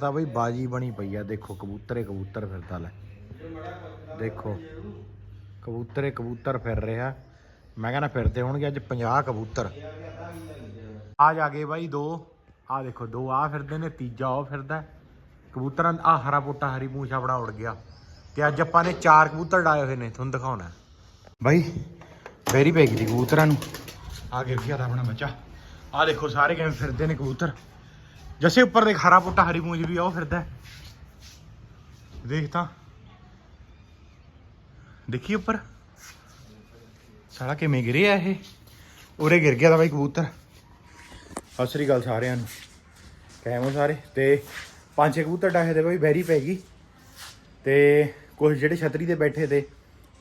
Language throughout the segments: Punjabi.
ਤਾਂ ਬਈ ਬਾਜੀ ਬਣੀ ਪਈ ਆ, ਦੇਖੋ ਕਬੂਤਰੇ ਕਬੂਤਰ ਫਿਰਦਾ ਲੈ। ਦੇਖੋ, ਕਬੂਤਰੇ ਕਬੂਤਰ ਫਿਰ ਰਿਹਾ। ਮੈਂ ਕਹਿੰਦਾ ਫਿਰਦੇ ਹੋਣਗੇ ਅੱਜ 50 ਕਬੂਤਰ। ਆ ਜਾ ਗਏ ਬਾਈ ਦੋ। ਆ ਦੇਖੋ ਦੋ, ਆ ਫਿਰਦੇ ਨੇ, ਤੀਜਾ ਉਹ ਫਿਰਦਾ। ਕਬੂਤਰਾਂ ਆ ਹਰਾ ਪੋਟਾ, ਹਰੀ ਪੂੰਛ ਆਪਣਾ ਉੜ ਗਿਆ। ਤੇ ਅੱਜ ਆਪਾਂ ਨੇ ਚਾਰ ਕਬੂਤਰ ਡਾਏ ਹੋਏ ਨੇ, ਤੁਹਾਨੂੰ ਦਿਖਾਉਣਾ ਬਾਈ, ਫੇਰੀ ਪੈ ਗਈ ਕਬੂਤਰਾਂ ਨੂੰ। ਆ ਗਿਰ ਗਿਆ ਆਪਣਾ ਬੱਚਾ। ਆ ਦੇਖੋ ਸਾਰੇ ਕਿਵੇਂ ਫਿਰਦੇ ਨੇ ਕਬੂਤਰ। ਜੱਸੇ ਉੱਪਰ ਦੇ ਹਰਾ ਪੁੱਟਾ ਹਰੀ ਪੂੰਝ ਵੀ ਆ, ਉਹ ਫਿਰਦਾ ਦੇਖ ਤਾਂ। ਦੇਖੀ ਉੱਪਰ? ਸਾਲਾ ਕਿਵੇਂ ਗਿਰਿਆ ਇਹ? ਉਰੇ ਗਿਰ ਗਿਆ ਤਾਂ ਬਾਈ ਕਬੂਤਰ। ਸਤਿ ਸ੍ਰੀ ਅਕਾਲ ਸਾਰਿਆਂ ਨੂੰ। ਕਿਵੇਂ ਸਾਰੇ? ਤੇ ਪੰਜ ਛੇ ਕਬੂਤਰ ਡਾਹੇ ਦੇ ਬਾਈ ਬੈਰੀ ਪੈ ਗਈ। ਤੇ ਕੁਝ ਜਿਹੜੇ ਛਤਰੀ ਤੇ ਬੈਠੇ ਤੇ,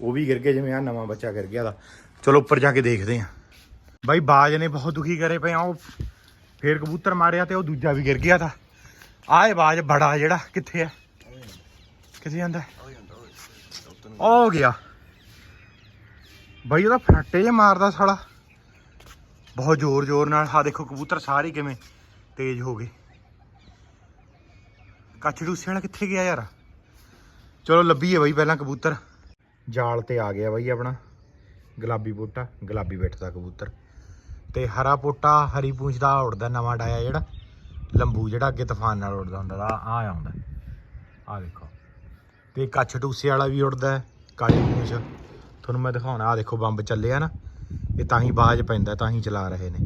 ਉਹ ਵੀ ਗਿਰ ਗਏ, ਜਿਵੇਂ ਆ ਨਵਾਂ ਬੱਚਾ ਗਿਰ ਗਿਆ ਦਾ। ਚਲੋ ਉੱਪਰ ਜਾ ਕੇ ਦੇਖਦੇ ਆਂ ਬਾਈ ਬਾਜ ਨੇ ਬਹੁਤ ਦੁਖੀ ਕਰੇ ਪਏ ਆ, ਉਹ ਫੇਰ ਕਬੂਤਰ ਮਾਰਿਆ ਤੇ ਉਹ ਦੂਜਾ ਵੀ ਗਿਰ ਗਿਆ ਤਾਂ। ਆਹ ਇਹ ਬਾਜ ਬੜਾ ਜਿਹੜਾ, ਕਿੱਥੇ ਆ? ਕਿੱਥੇ ਜਾਂਦਾ? ਉਹ ਗਿਆ। ਬਾਈ ਉਹਦਾ ਫਰਾਟੇ ਜੇ ਮਾਰਦਾ ਸਾਲਾ। ਬਹੁਤ ਜ਼ੋਰ ਜ਼ੋਰ ਨਾਲ। ਆ ਦੇਖੋ ਕਬੂਤਰ ਸਾਰੇ ਕਿਵੇਂ ਤੇਜ਼ ਹੋ ਗਏ। ਕੱਛ ਡੂਸੇ ਵਾਲਾ ਕਿੱਥੇ ਗਿਆ ਯਾਰ? ਚਲੋ ਲੱਭੀਏ ਬਾਈ ਪਹਿਲਾਂ ਕਬੂਤਰ। ਜਾਲ ਤੇ ਆ ਗਿਆ ਬਾਈ ਆਪਣਾ। ਗੁਲਾਬੀ ਬੂਟਾ, ਗੁਲਾਬੀ ਬੈਠਦਾ ਕਬੂਤਰ। ਤੇ ਹਰਾ ਪੋਟਾ ਹਰੀ ਪੂੰਛ ਦਾ ਉੜਦਾ ਨਵਾਂ ਡਾਇਆ ਜਿਹੜਾ। ਲੰਬੂ ਜਿਹੜਾ ਅੱਗੇ ਤੂਫਾਨ ਨਾਲ ਉੜਦਾ ਹੁੰਦਾ ਆ ਆ ਆਉਂਦਾ। ਆ ਦੇਖੋ। ਤੇ ਕੱਛ ਟੂਸੇ ਵਾਲਾ ਵੀ ਉੜਦਾ ਹੈ, ਕਾਲੀ ਪੂੰਛ। ਤੁਹਾਨੂੰ ਮੈਂ ਦਿਖਾਉਣਾ ਆ ਦੇਖੋ ਬੰਬ ਚੱਲਿਆ ਨਾ। ਇਹ ਤਾਂ ਹੀ ਬਾਜ ਪੈਂਦਾ ਤਾਂ ਹੀ ਚਲਾ ਰਹੇ ਨੇ।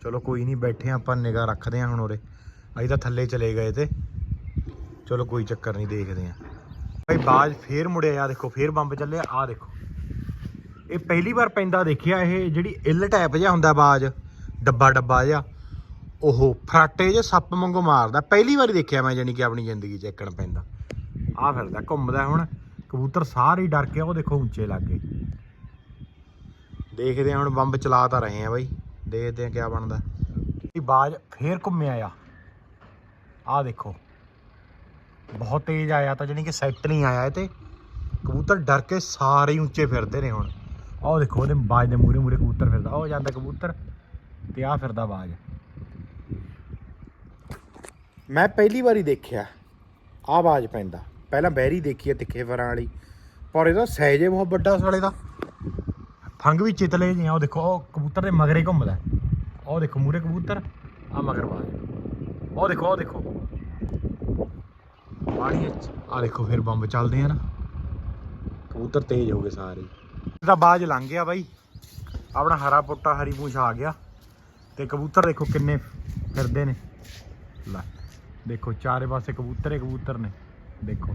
ਚਲੋ ਕੋਈ ਨਹੀਂ ਬੈਠੇ ਹਾਂ ਆਪਾਂ ਨਿਗਾਹ ਰੱਖਦੇ ਹਾਂ ਹੁਣ ਉਰੇ। ਅਸੀਂ ਤਾਂ ਥੱਲੇ ਚਲੇ ਗਏ ਤੇ। ਚਲੋ ਕੋਈ ਚੱਕਰ ਨਹੀਂ ਦੇਖਦੇ ਹਾਂ। ਭਾਈ ਬਾਜ ਫੇਰ ਮੁੜਿਆ ਆ ਦੇਖੋ ਫੇਰ ਬੰਬ ਚੱਲਿਆ ਆ ਦੇਖੋ। ਇਹ ਪਹਿਲੀ ਵਾਰ ਪੈਂਦਾ ਦੇਖਿਆ ਇਹ ਜਿਹੜੀ ਇਲ ਟਾਈਪ ਜਿਹਾ ਹੁੰਦਾ ਬਾਜ, ਡੱਬਾ ਡੱਬਾ ਜਿਹਾ, ਉਹ ਫਰਾਟੇ ਜੇ ਸੱਪ ਵਾਂਗੂ ਮਾਰਦਾ। ਪਹਿਲੀ ਵਾਰੀ ਦੇਖਿਆ ਮੈਂ ਜਾਨੀ ਕਿ ਆਪਣੀ ਜ਼ਿੰਦਗੀ 'ਚ ਇੱਕਣ ਪੈਂਦਾ। ਆ ਫਿਰਦਾ, ਘੁੰਮਦਾ ਹੁਣ, ਕਬੂਤਰ ਸਾਰੇ ਡਰ ਕੇ ਉਹ ਦੇਖੋ ਉੱਚੇ ਲੱਗ ਗਏ। ਦੇਖਦੇ ਹਾਂ ਹੁਣ ਬੰਬ ਚਲਾ ਤਾਂ ਰਹੇ ਆ ਬਾਈ, ਦੇਖਦੇ ਆ ਕੀ ਬਣਦਾ। ਇਹ ਬਾਜ ਫੇਰ ਘੁੰਮਿਆ ਆ। ਆ ਦੇਖੋ, ਬਹੁਤ ਤੇਜ਼ ਆਇਆ ਤਾਂ ਜਾਨੀ ਕਿ ਸੈੱਟ ਨਹੀਂ ਆਇਆ ਇਹ ਤੇ। ਕਬੂਤਰ ਡਰ ਕੇ ਸਾਰੇ ਹੀ ਉੱਚੇ ਫਿਰਦੇ ਨੇ ਹੁਣ। ਆਹ ਦੇਖੋ ਉਹਦੇ ਬਾਜ ਦੇ ਮੂਰੇ ਮੂਰੇ ਕਬੂਤਰ ਫਿਰਦਾ। ਉਹ ਜਾਂਦਾ ਕਬੂਤਰ ਤੇ ਆ ਫਿਰਦਾ ਬਾਜ। ਮੈਂ ਪਹਿਲੀ ਵਾਰੀ ਦੇਖਿਆ ਆ ਬਾਜ ਪੈਂਦਾ। ਪਹਿਲਾਂ ਬੈਰੀ ਦੇਖੀ ਹੈ ਤਿੱਖੇ ਫਰਾਂ ਵਾਲੀ ਪਰ ਇਹਦਾ ਸਾਈਜ਼ ਹੀ ਬਹੁਤ ਵੱਡਾ ਸਾਲੇ ਦਾ। ਫੰਗ ਵੀ ਚਿਤਲੇ ਜਿਹੇ ਆ ਉਹ ਦੇਖੋ ਉਹ ਕਬੂਤਰ ਦੇ ਮਗਰੇ ਘੁੰਮਦਾ। ਉਹ ਦੇਖੋ ਮੂਰੇ ਕਬੂਤਰ ਆ ਮਗਰ ਬਾਜ। ਉਹ ਦੇਖੋ ਉਹ ਦੇਖੋ। ਪਾਣੀ ਆ ਦੇਖੋ ਫਿਰ ਬੰਬ ਚੱਲਦੇ ਆ ਨਾ। ਕਬੂਤਰ ਤੇਜ਼ ਹੋ ਗਏ ਸਾਰੇ। ਇਹਦਾ ਬਾਜ ਲੰਘ ਗਿਆ ਬਾਈ। ਆਪਣਾ ਹਰਾ ਪੁੱਟਾ ਹਰੀ ਪੂੰਛ ਆ ਗਿਆ। ਤੇ ਕਬੂਤਰ ਦੇਖੋ ਕਿੰਨੇ ਫਿਰਦੇ ਨੇ। ਲੈ, ਦੇਖੋ ਚਾਰੇ ਪਾਸੇ ਕਬੂਤਰ ਹੀ ਕਬੂਤਰ ਨੇ। ਦੇਖੋ।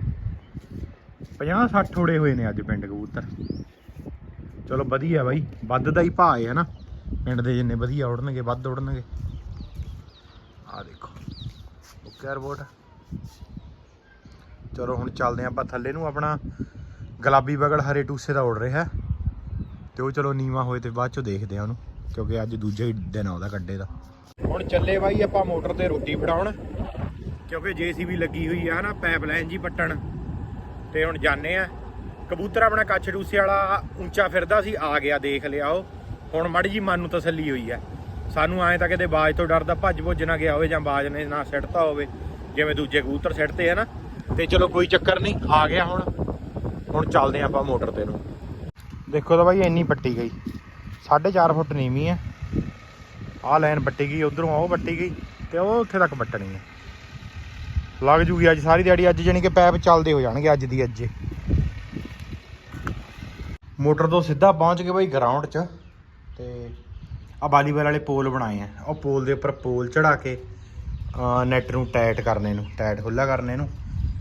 50 60 ਥੋੜੇ ਹੋਏ ਨੇ ਅੱਜ ਪਿੰਡ ਕਬੂਤਰ। ਚਲੋ ਵਧੀਆ ਬਾਈ, ਵੱਧ ਦਾ ਹੀ ਭਾਅ ਹੈ ਨਾ। ਪਿੰਡ ਦੇ ਜਿੰਨੇ ਵਧੀਆ ਉੜਨਗੇ, ਵੱਧ ਉੜਨਗੇ। ਆ ਦੇਖੋ, ਓਕੇ ਰਿਪੋਰਟ ਚਲੋ ਹੁਣ ਚੱਲਦੇ ਹਾਂ ਆਪਾਂ ਥੱਲੇ ਨੂੰ। ਆਪਣਾ ਗੁਲਾਬੀ ਬਗਲ ਹਰੇ ਟੂਸੇ ਦਾ ਉੜ ਰਿਹਾ। ਤੇ ਉਹ ਚਲੋ ਨੀਵਾ ਹੋਏ ਤੇ ਬਾਅਦ ਚੋਂ ਦੇਖਦੇ ਆ ਉਹਨੂੰ, ਕਿਉਂਕਿ ਅੱਜ ਦੂਜਾ ਦਿਨ ਆ ਉਹਦਾ ਕੱਡੇ ਦਾ। ਹੁਣ ਚੱਲੇ ਬਾਈ ਆਪਾਂ ਮੋਟਰ ਤੇ ਰੋਟੀ ਫੜਾਉਣ, ਕਿਉਂਕਿ ਜੀਸੀਬੀ ਲੱਗੀ ਹੋਈ ਆ ਨਾ, ਪਾਈਪਲਾਈਨ ਜੀ ਪੱਟਣ। ਤੇ ਹੁਣ ਜਾਣੇ ਆ। ਕਬੂਤਰ ਆਪਣਾ ਕੱਛ ਡੂਸੇ ਵਾਲਾ ਉੱਚਾ ਫਿਰਦਾ ਸੀ, ਆ ਗਿਆ, ਦੇਖ ਲਿਆ ਉਹ। ਹੁਣ ਮੜੀ ਜੀ ਮਨ ਨੂੰ ਤਸੱਲੀ ਹੋਈ ਆ। ਸਾਨੂੰ ਐਂ ਤਾਂ ਕਿਤੇ ਬਾਜ ਤੋਂ ਡਰਦਾ ਭੱਜ ਭੁੱਜ ਨਾ ਗਿਆ ਹੋਵੇ ਜਾਂ ਬਾਜ ਨੇ ਨਾ ਸਿੱਟਤਾ ਹੋਵੇ, ਜਿਵੇਂ ਦੂਜੇ ਕਬੂਤਰ ਸਿੱਟਦੇ ਆ ਨਾ। ਤੇ ਚਲੋ ਕੋਈ ਚੱਕਰ ਨਹੀਂ, ਆ ਗਿਆ ਹੁਣ। ਹੁਣ ਚੱਲਦੇ ਆਪਾਂ ਮੋਟਰ ਤੇ ਨੂੰ। ਦੇਖੋ ਤਾਂ ਬਾਈ, ਇੰਨੀ ਪੱਟੀ ਗਈ। 4.5 ਫੁੱਟ ਨੀਵੀਂ ਹੈ ਆਹ ਲਾਈਨ ਪੱਟੀ ਗਈ, ਉਧਰੋਂ ਉਹ ਪੱਟੀ ਗਈ ਤੇ ਉਹ ਉੱਥੇ ਤੱਕ ਪੱਟਣੀ ਹੈ ਲੱਗ ਜੂਗੀ ਅੱਜ ਸਾਰੀ ਦਿਹਾੜੀ, ਅੱਜ ਜਾਨੀ ਕਿ ਪੈਪ ਚੱਲਦੇ ਹੋ ਜਾਣਗੇ ਅੱਜ ਦੀ ਅੱਜ। ਮੋਟਰ ਤੋਂ ਸਿੱਧਾ ਪਹੁੰਚ ਗਏ ਬਾਈ ਗਰਾਊਂਡ 'ਚ ਤੇ ਆ ਵਾਲੀਬਾਲ ਵਾਲੇ ਪੋਲ ਬਣਾਏ ਆ। ਉਹ ਪੋਲ ਦੇ ਉੱਪਰ ਪੋਲ ਚੜਾ ਕੇ ਨੈਟ ਨੂੰ ਟਾਈਟ ਕਰਨੇ ਨੂੰ ਟਾਈਟ ਖੁੱਲਾ ਕਰਨੇ ਨੂੰ।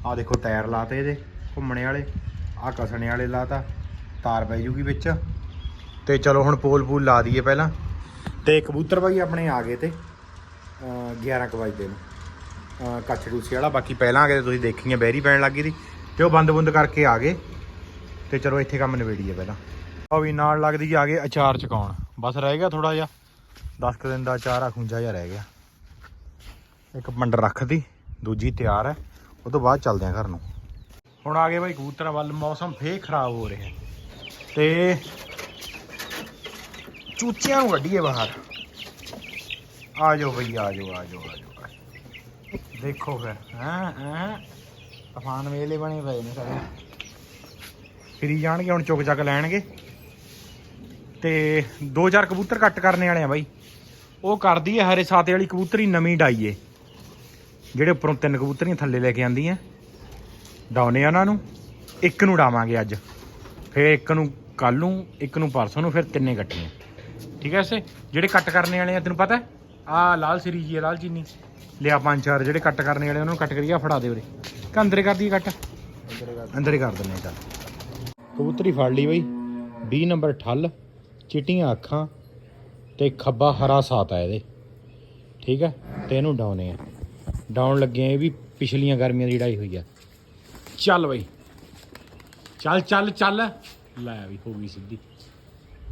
ਆ ਦੇਖੋ ਟਾਇਰ ਲਾਤੇ ਇਹਦੇ, ਘੁੰਮਣੇ ਵਾਲੇ ਆ ਕਸਣੇ ਵਾਲੇ ਲਾਤਾ। ਤਾਰ ਪੈ ਜੂਗੀ ਵਿੱਚ। ਤੇ ਚਲੋ ਹੁਣ ਪੋਲ ਪੂਲ ਲਾ ਦਈਏ ਪਹਿਲਾਂ। ਤੇ ਕਬੂਤਰ ਬਾਈ ਆਪਣੇ ਆ ਗਏ ਤੇ, ਅਹ 11 ਕੁ ਵਜੇ ਨੂੰ। ਕੱਚ ਕੱਛ ਵਾਲਾ, ਬਾਕੀ ਪਹਿਲਾਂ ਆ ਗਏ ਤੇ ਤੁਸੀਂ ਦੇਖੀਆਂ ਬਹਿਰੀ ਪੈਣ ਲੱਗੀ ਸੀ ਤੇ ਉਹ ਬੰਦ ਬੁੰਦ ਕਰਕੇ ਆ ਗਏ। ਤੇ ਚਲੋ ਇੱਥੇ ਕੰਮ ਨਿਬੇੜੀਏ ਪਹਿਲਾਂ। ਉਹ ਵੀ ਨਾਲ ਲੱਗਦੀ ਆ ਗਏ ਅਚਾਰ ਚਕਾਉਣ। ਬਸ ਰਹਿ ਗਿਆ ਥੋੜਾ ਜਿਹਾ। 10 ਕੁ ਦਿਨ ਦਾ ਅਚਾਰ ਆ, ਖੁੰਝਾ ਜਿਹਾ ਰਹਿ ਗਿਆ। ਇੱਕ ਮੰਡਰ ਰੱਖਦੀ ਦੂਜੀ ਤਿਆਰ ਹੈ। ਉਹ ਤੋਂ ਬਾਅਦ ਚੱਲਦੇ ਆ ਘਰ ਨੂੰ। ਹੁਣ ਆ ਗਏ ਬਾਈ ਕਬੂਤਰਾਂ ਵੱਲ, ਮੌਸਮ ਫੇਰ ਖਰਾਬ ਹੋ ਰਿਹਾ। ਤੇ ਚੂਚਿਆਂ ਨੂੰ ਕੱਢੀਏ ਬਾਹਰ। ਆ ਜਾਓ ਬਈ, ਆ ਜਾਓ ਆ ਜਾਓ ਆ ਜਾਓ। ਦੇਖੋ ਫਿਰ, ਹਾਂ ਹਾਂ। ਤੂਫਾਨ ਵੇਲੇ ਬਣੇ ਪਏ ਨੇ ਸਾਰੇ। ਫਿਰੀ ਜਾਣਗੇ, ਹੁਣ ਚੁੱਕ ਚੱਕ ਲੈਣਗੇ। ਤੇ ਦੋ ਚਾਰ ਕਬੂਤਰ ਕੱਟ ਕਰਨੇ ਵਾਲੇ ਆ ਬਾਈ। ਉਹ ਕਰਦੀ ਹੈ ਹਰੇ ਸਾਤੇ ਵਾਲੀ ਕਬੂਤਰੀ ਨਵੀਂ ਡਾਈਏ। ਜਿਹੜੇ ਉੱਪਰੋਂ ਤਿੰਨ ਕਬੂਤਰੀਆਂ ਥੱਲੇ ਲੈ ਕੇ ਆਂਦੀਆਂ। ਡਾਉਨੇ ਆ ਉਹਨਾਂ ਨੂੰ। ਇੱਕ ਨੂੰ ਡਾਵਾਂਗੇ ਅੱਜ। ਫਿਰ ਇੱਕ ਨੂੰ ਕੱਲ ਨੂੰ ਇੱਕ ਨੂੰ ਪਰਸੋਂ ਨੂੰ ਫਿਰ ਤਿੰਨੇ ਕੱਟੀਆਂ ਠੀਕ ਹੈ ਸੇ? ਜਿਹੜੇ ਕੱਟ ਕਰਨੇ ਵਾਲੇ ਆ, ਤੈਨੂੰ ਪਤਾ ਆ ਲਾਲ ਸਰੀ ਜੀ ਆ, ਲਾਲ ਚੀਨੀ। ਲਿਆ ਪੰਜ ਚਾਰ, ਜਿਹੜੇ ਕੱਟ ਕਰਨੇ ਵਾਲੇ, ਉਹਨਾਂ ਨੂੰ ਕੱਟ ਕਰੀਏ, ਆਹ ਫੜਾ ਦੇ ਉਰੇ। ਕਿ ਅੰਦਰੇ ਕਰ ਕੱਟ? ਅੰਦਰੇ ਕਰ ਦਿੰਦੇ ਚੱਲ। ਕਬੂਤਰੀ ਫੜ ਲਈ ਬਈ। 20 ਨੰਬਰ ਠੱਲ, ਚਿੱਟੀਆਂ ਅੱਖਾਂ ਤੇ ਖੱਬਾ ਹਰਾ ਸਾਤ ਆ ਇਹਦੇ। ਠੀਕ ਹੈ? ਤੇ ਇਹਨੂੰ ਡਾਉਨੇ ਆ। ਡਾਉਣ ਲੱਗੇ ਇਹ ਵੀ ਪਿਛਲੀਆਂ ਗਰਮੀਆਂ ਦੀ ਲੜਾਈ ਹੋਈ ਆ। ਚੱਲ ਬਈ। ਚੱਲ ਚੱਲ ਚੱਲ। ਲੈ ਵੀ ਹੋ ਗਈ ਸਿੱਧੀ।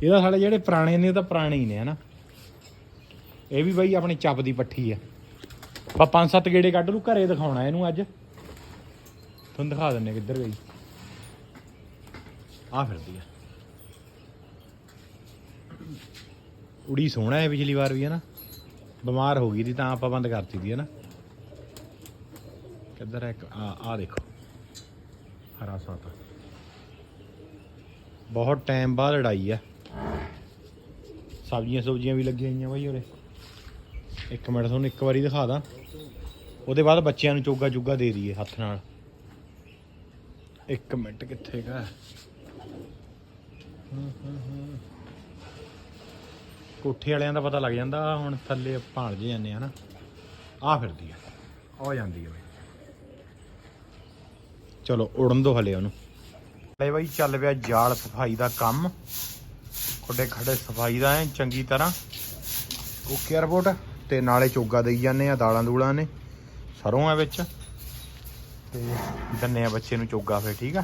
ਇਹਦਾ ਸਾਡੇ ਜਿਹੜੇ ਪੁਰਾਣੇ ਨੇ ਉਹ ਤਾਂ ਪੁਰਾਣੇ ਹੀ ਨੇ, ਹਨਾ। ਇਹ ਵੀ ਬਈ ਆਪਣੀ ਚੱਪ ਦੀ ਪੱਠੀ ਆ। ਆਪਾਂ ਪੰਜ ਸੱਤ ਗੇੜੇ ਕੱਢ ਲੂ ਘਰੇ ਦਿਖਾਉਣਾ ਇਹਨੂੰ ਅੱਜ। ਤੁਹਾਨੂੰ ਦਿਖਾ ਦਿੰਨੇ ਕਿੱਧਰ ਗਈ। ਆ ਫਿਰਦੀ ਆ। ਉੜੀ ਸੋਹਣਾ ਹੈ ਪਿਛਲੀ ਵਾਰ ਵੀ ਹੈ ਨਾ ਬਿਮਾਰ ਹੋ ਗਈ ਦੀ ਤਾਂ ਆਪਾਂ ਬੰਦ ਕਰਤੀ ਦੀ ਹੈ ਨਾ ਕਿੱਧਰ ਹੈ ਇੱਕ? ਆ ਆ ਦੇਖੋ। ਹਰਾ ਸਾਤਾ। ਬਹੁਤ ਟਾਈਮ ਬਾਅਦ ਲੜਾਈ ਆ। ਸਬਜ਼ੀਆਂ ਸਬਜ਼ੀਆਂ ਵੀ ਲੱਗੀਆਂ ਹੋਈਆਂ ਬਾਈ ਉਰੇ। ਇੱਕ ਮਿੰਟ ਤੁਹਾਨੂੰ ਇੱਕ ਵਾਰੀ ਦਿਖਾ ਦਾਂ। ਉਹਦੇ ਬਾਅਦ ਬੱਚਿਆਂ ਨੂੰ ਚੋਗਾ ਚੁੱਗਾ ਦੇ ਦਈਏ ਹੱਥ ਨਾਲ। ਇੱਕ ਮਿੰਟ ਕਿੱਥੇ ਗਾ। ਕੋਠੇ ਵਾਲਿਆਂ ਦਾ ਪਤਾ ਲੱਗ ਜਾਂਦਾ ਹੁਣ ਥੱਲੇ ਭਾਲ ਜੇ ਜਾਂਦੇ ਆ ਆ ਫਿਰਦੀ ਆ। ਆ ਜਾਂਦੀ ਆ ਬਈ। ਚਲੋ, ਉੜਨ ਦੋ ਹਲੇ ਉਹਨੂੰ। ਲੈ ਬਾਈ, ਚੱਲ ਪਿਆ ਜਾਲ ਸਫ਼ਾਈ ਦਾ ਕੰਮ। ਖੁੱਡੇ ਖੜੇ ਸਫ਼ਾਈ ਦਾ ਐ, ਚੰਗੀ ਤਰ੍ਹਾਂ। ਓਕੇ ਰਿਪੋਰਟ ਤੇ ਨਾਲੇ ਚੋਗਾ ਦੇਈ ਜਾਂਦੇ ਆ ਦਾਲਾਂ ਦੂਲਾਂ ਨੇ। ਸਰੋਂ ਆ ਵਿੱਚ। ਤੇ ਦੰਨੇ ਆ ਬੱਚੇ ਨੂੰ ਚੋਗਾ ਫੇ ਠੀਕ ਆ?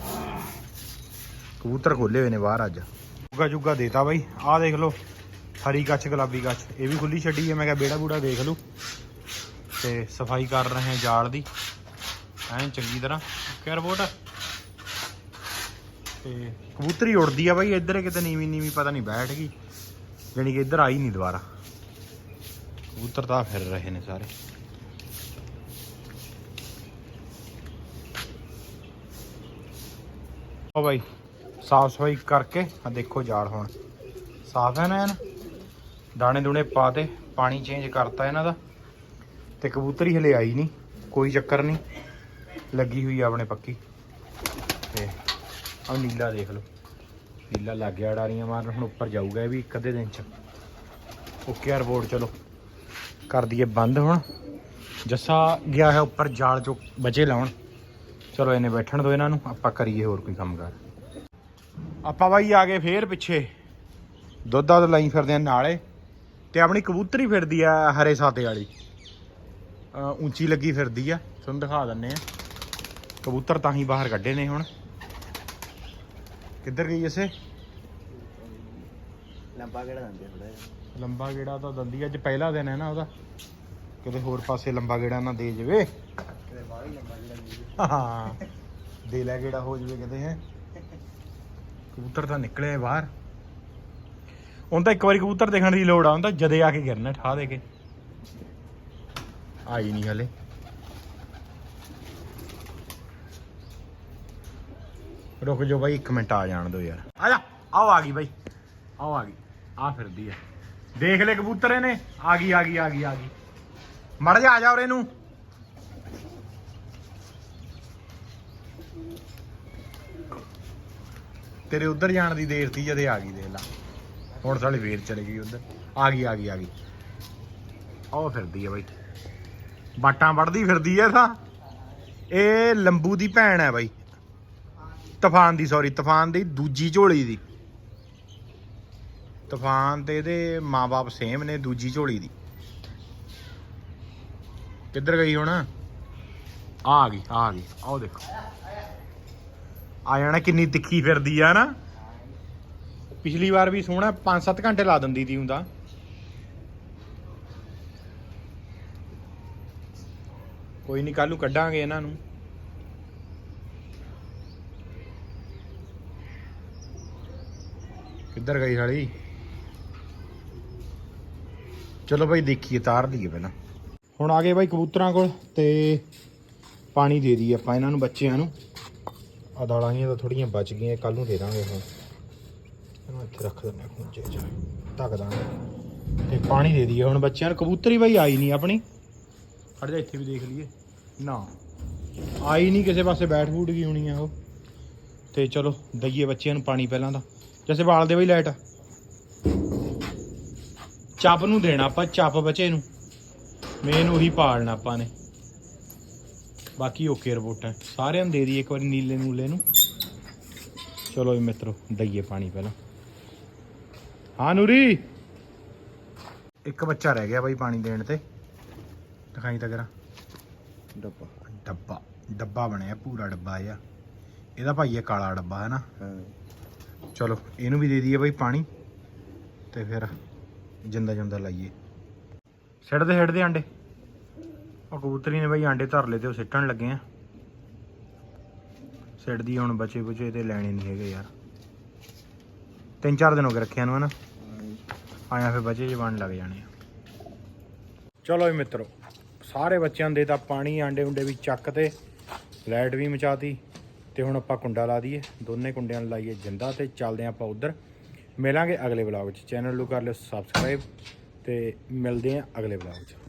ਕਬੂਤਰ ਖੋਲੇ ਹੋਏ ਨੇ ਬਾਹਰ ਅੱਜ। ਚੋਗਾ ਚੁੱਗਾ ਦੇਤਾ ਬਾਈ। ਆਹ ਦੇਖ ਲਓ, ਹਰੀ ਕੱਛ ਗੁਲਾਬੀ ਕੱਛ ਇਹ ਵੀ ਖੁੱਲੀ ਛੱਡੀ ਹੈ ਮੈਂ ਕਿਹਾ ਬੇੜਾ ਬੂੜਾ ਦੇਖ ਲਓ ਤੇ ਸਫ਼ਾਈ ਕਰ ਰਹੇ ਹਾਂ ਜਾਲ ਦੀ। ਐਂ ਚੰਗੀ ਤਰ੍ਹਾਂ। ਓਕੇ ਰਿਪੋਰਟ ਤੇ ਕਬੂਤਰੀ ਉੜਦੀ ਆ ਬਾਈ ਇੱਧਰ ਕਿਤੇ ਨੀਵੀਂ ਨੀਵੀਂ ਪਤਾ ਨਹੀਂ ਬੈਠ ਗਈ। ਜਾਣੀ ਕਿ ਇੱਧਰ ਆਈ ਨਹੀਂ ਦੁਬਾਰਾ। ਕਬੂਤਰ ਤਾਂ ਫਿਰ ਰਹੇ ਨੇ ਸਾਰੇ। ਉਹ ਬਾਈ ਸਾਫ਼ ਸਫ਼ਾਈ ਕਰਕੇ ਆ ਦੇਖੋ ਜਾਲ ਹੁਣ। ਸਾਫ਼ ਹੈ ਨਾ ਦਾਣੇ ਦੂਣੇ ਪਾ ਤੇ ਪਾਣੀ ਚੇਂਜ ਕਰਤਾ ਇਹਨਾਂ ਦਾ। ਤੇ ਕਬੂਤਰੀ ਹਲੇ ਆਈ ਨਹੀਂ ਕੋਈ ਚੱਕਰ ਨਹੀਂ। ਲੱਗੀ ਹੋਈ ਆਪਣੇ ਪੱਕੀ। ਆ ਨੀਲਾ ਦੇਖ ਲਓ। ਨੀਲਾ ਲੱਗ ਗਿਆ ਡਾਰੀਆਂ ਮਾਰਨ, ਹੁਣ ਉੱਪਰ ਜਾਊਗਾ ਇਹ ਵੀ ਇੱਕ ਅੱਧੇ ਦਿਨ ਚ। ਓਕੇ ਰਿਪੋਰਟ ਚਲੋ। ਕਰ ਦਈਏ ਬੰਦ ਹੁਣ। ਜੱਸਾ ਗਿਆ ਹੈ ਉੱਪਰ ਜਾਲ ਚੋਂ ਬਚੇ ਲਾਉਣ। ਚਲੋ ਇਹਨੇ ਬੈਠਣ ਦੋ ਇਹਨਾਂ ਨੂੰ, ਆਪਾਂ ਕਰੀਏ ਹੋਰ ਕੋਈ ਕੰਮ ਕਰ ਆਪਾਂ ਬਾਈ ਆ ਗਏ ਫੇਰ ਪਿੱਛੇ। ਦੁੱਧ ਦਾ ਲਾਈ ਫਿਰਦੇ ਆ ਨਾਲੇ। ਤੇ ਆਪਣੀ ਕਬੂਤਰੀ ਫਿਰਦੀ ਆ ਹਰੇ ਸਾਤੇ ਵਾਲੀ। ਉੱਚੀ ਲੱਗੀ ਫਿਰਦੀ ਆ, ਤੁਹਾਨੂੰ ਦਿਖਾ ਦਿੰਨੇ ਆ। ਕਬੂਤਰ ਤਾਂ ਹੀ ਬਾਹਰ ਕੱਢੇ ਨੇ ਹੁਣ। ਕਿੱਧਰ ਗਈ ਇਸੇ ਲੰਬਾ ਕਿਹੜਾ ਦੰਦੇ ਥੋੜਾ ਲੰਬਾ ਗੇੜਾ ਤਾਂ ਦੰਦੀ ਅੱਜ ਪਹਿਲਾ ਦਿਨ ਹੈ ਨਾ ਉਹਦਾ। ਕਿਤੇ ਹੋਰ ਪਾਸੇ ਲੰਬਾ ਗੇੜਾ ਨਾ ਦੇ ਜਵੇ। ਕਿਤੇ ਬਾਹਰ ਹੀ ਲੰਬਾ ਕਿਹੜਾ ਹਾਂ ਦੇ ਲੈ ਗੇੜਾ ਹੋ ਜਵੇ ਕਿਤੇ ਹੈ। ਕਬੂਤਰ ਤਾਂ ਨਿਕਲੇ ਬਾਹਰ। ਹੁਣ ਤਾਂ ਇੱਕ ਵਾਰੀ ਕਬੂਤਰ ਦੇਖਣ ਦੀ ਲੋੜ ਆ ਹੁੰਦਾ ਜਦੇ ਆ ਕੇ ਗਿਰਨਾ ਠਾ ਦੇ ਕੇ। ਆਈ ਨਹੀਂ ਹਲੇ। ਰੁਕ ਜਾਓ ਬਾਈ 1 ਮਿੰਟ ਆ ਜਾਣ ਦਿਓ ਯਾਰ। ਆ ਜਾ, ਆਓ ਆ ਗਈ ਬਾਈ। ਆਓ ਆ ਗਈ। ਆ ਫਿਰਦੀ ਆ। ਦੇਖ ਲੈ ਕਬੂਤਰ ਇਹਨੇ। ਆ ਗਈ ਆ ਗਈ ਆ ਗਈ ਆ ਗਈ। ਮੜ ਜਾ, ਆ ਜਾ ਉਰੇ ਨੂੰ। ਤੇਰੇ ਉੱਧਰ ਜਾਣ ਦੀ ਦੇਰ ਸੀ ਜਦੇ ਆ ਗਈ, ਦੇਖ ਲਾ। ਹੁਣ ਸਾਲੇ ਫੇਰ ਚਲੇ ਗਈ ਉੱਧਰ। ਆ ਗਈ ਆ ਗਈ ਆ ਗਈ। ਆਹ ਫਿਰਦੀ ਆ ਬਾਈ। ਬਾਟਾਂ ਵੜਦੀ ਫਿਰਦੀ ਐ ਤਾਂ। ਇਹ ਲੰਬੂ ਦੀ ਭੈਣ ਹੈ ਬਾਈ। ਤੂਫਾਨ ਦੀ ਸੌਰੀ ਤੂਫਾਨ ਦੀ ਦੂਜੀ ਝੋਲੀ ਦੀ। ਤੂਫਾਨ ਤੇ ਇਹਦੇ ਮਾਪੇ ਸੇਮ ਨੇ ਦੂਜੀ ਝੋਲੀ ਦੀ। ਕਿੱਧਰ ਗਈ ਹੁਣ? ਆ ਗਈ ਆ ਗਈ, ਆਓ ਦੇਖੋ। ਆ ਜਾਣਾ ਕਿੰਨੀ ਤਿੱਖੀ ਫਿਰਦੀ ਆ ਨਾ। ਪਿਛਲੀ ਵਾਰ ਵੀ ਸੋਹਣਾ 5-7 ਘੰਟੇ ਲਾ ਦਿੰਦੀ ਤੀ ਹੁੰਦਾ। ਕੋਈ ਨਹੀਂ ਕੱਲ ਨੂੰ ਕੱਢਾਂਗੇ ਇਹਨਾਂ ਨੂੰ। ਕਿੱਧਰ ਗਈ ਸਾਲੀ। ਚਲੋ ਭਾਈ ਦੇਖੀਏ, ਤਾਰ ਲਈਏ ਪਹਿਲਾਂ। ਹੁਣ ਆ ਗਏ ਬਾਈ ਕਬੂਤਰਾਂ ਕੋਲ ਤੇ ਪਾਣੀ ਦੇ ਦਈਏ ਆਪਾਂ ਇਹਨਾਂ ਨੂੰ, ਬੱਚਿਆਂ ਨੂੰ। ਆ ਦਾਲਾਂ ਜੀਆਂ ਤਾਂ ਥੋੜੀਆਂ ਬਚ ਗਈਆਂ ਕੱਲ ਨੂੰ ਦੇ ਦਾਂਗੇ ਹੁਣ। ਇਹਨੂੰ ਇੱਥੇ ਰੱਖ ਦਿੰਦੇ ਹਾਂ ਖੁੰਝੇ ਚ। ਢੱਕ ਦਾਂਗੇ। ਤੇ ਪਾਣੀ ਦੇ ਦਈਏ ਹੁਣ ਬੱਚਿਆਂ ਨੂੰ। ਕਬੂਤਰ ਹੀ ਬਾਈ ਆਈ ਨਹੀਂ ਆਪਣੀ। ਹਟ ਜਾ, ਇੱਥੇ ਵੀ ਦੇਖ ਲਈਏ। ਨਾ। ਆਈ ਨਹੀਂ ਕਿਸੇ ਪਾਸੇ ਬੈਠ ਬੂਟ ਗਈ ਹੋਣੀ ਆ ਉਹ। ਤੇ ਚਲੋ, ਦਈਏ ਬੱਚਿਆਂ ਨੂੰ ਪਾਣੀ ਪਹਿਲਾਂ ਤਾਂ। ਜੈਸੇ ਬਾਲ ਦੇ ਬਈ ਲਾਈਟ। ਚੱਪ ਨੂੰ ਦੇਣਾ ਆਪਾਂ, ਚੱਪ ਬਚੇ ਨੂੰ। ਮੇਨ ਉਹੀ ਪਾਲਣਾ ਆਪਾਂ ਨੇ। ਬਾਕੀ ਓਕੇ ਰਿਪੋਰਟਾਂ ਸਾਰਿਆਂ ਨੂੰ ਦੇ ਦਈਏ ਇੱਕ ਵਾਰੀ ਨੀਲੇ ਨੂਲੇ ਨੂੰ। ਚਲੋ ਜੀ ਮਿੱਤਰੋ, ਦਈਏ ਪਾਣੀ ਪਹਿਲਾਂ। ਹਾਂ, ਨੂਰੀ। ਇੱਕ ਬੱਚਾ ਰਹਿ ਗਿਆ ਬਾਈ ਪਾਣੀ ਦੇਣ ਤੇ। ਦਿਖਾਈ ਤਾਂ ਕਰਾਂ। ਡੱਬਾ। ਡੱਬਾ। ਡੱਬਾ ਬਣਿਆ, ਪੂਰਾ ਡੱਬਾ ਆ ਇਹਦਾ ਭਾਈ ਇਹ ਕਾਲਾ ਡੱਬਾ ਹੈ ਨਾ। ਹਾਂ। ਚਲੋ, ਇਹਨੂੰ ਵੀ ਦੇ ਦਈਏ ਬਾਈ ਪਾਣੀ ਤੇ ਫਿਰ ਜਿੰਦਾ ਜਿੰਦਾ ਲਾਈਏ। ਛੱਡਦੇ ਛੱਡਦੇ ਆਂਡੇ। ਉਹ ਕਬੂਤਰੀ ਨੇ ਬਾਈ ਆਂਡੇ ਧਰ ਲਏ ਤੇ ਉਹ ਸਿੱਟਣ ਲੱਗੇ ਆ। ਸਿੱਟਦੀ ਹੁਣ ਬਚੇ ਬੁਚੇ ਤੇ ਲੈਣੇ ਨਹੀਂ ਹੈਗੇ ਯਾਰ। ਤਿੰਨ ਚਾਰ ਦਿਨ ਹੋ ਗਏ ਰੱਖਿਆ ਨੂੰ, ਹਨਾ? ਆਇਆ ਫਿਰ ਬਚੇ ਜੇ ਬਣ ਲੱਗ ਜਾਣੇ ਆ। ਚਲੋ ਵੀ ਮਿੱਤਰੋ, ਸਾਰੇ ਬੱਚਿਆਂ ਦੇ ਤਾਂ ਪਾਣੀ ਆਂਡੇ ਉਂਡੇ ਵੀ ਚੱਕ ਤੇ ਲਾਈਟ ਵੀ ਮਚਾਤੀ। ਤੇ ਹੁਣ ਆਪਾਂ ਕੁੰਡਾ ਲਾ ਦਈਏ। ਦੋਨੇ ਕੁੰਡਿਆਂ ਨੂੰ ਲਾਈਏ ਜਿੰਦਾ ਤੇ ਚੱਲਦੇ ਆਪਾਂ ਉਧਰ। ਮਿਲਾਂਗੇ ਅਗਲੇ ਵਲੌਗ 'ਚ। ਚੈਨਲ ਨੂੰ ਕਰ ਲਿਓ ਸਬਸਕ੍ਰਾਈਬ ਤੇ ਮਿਲਦੇ ਆਂ ਅਗਲੇ ਵਲੌਗ 'ਚ।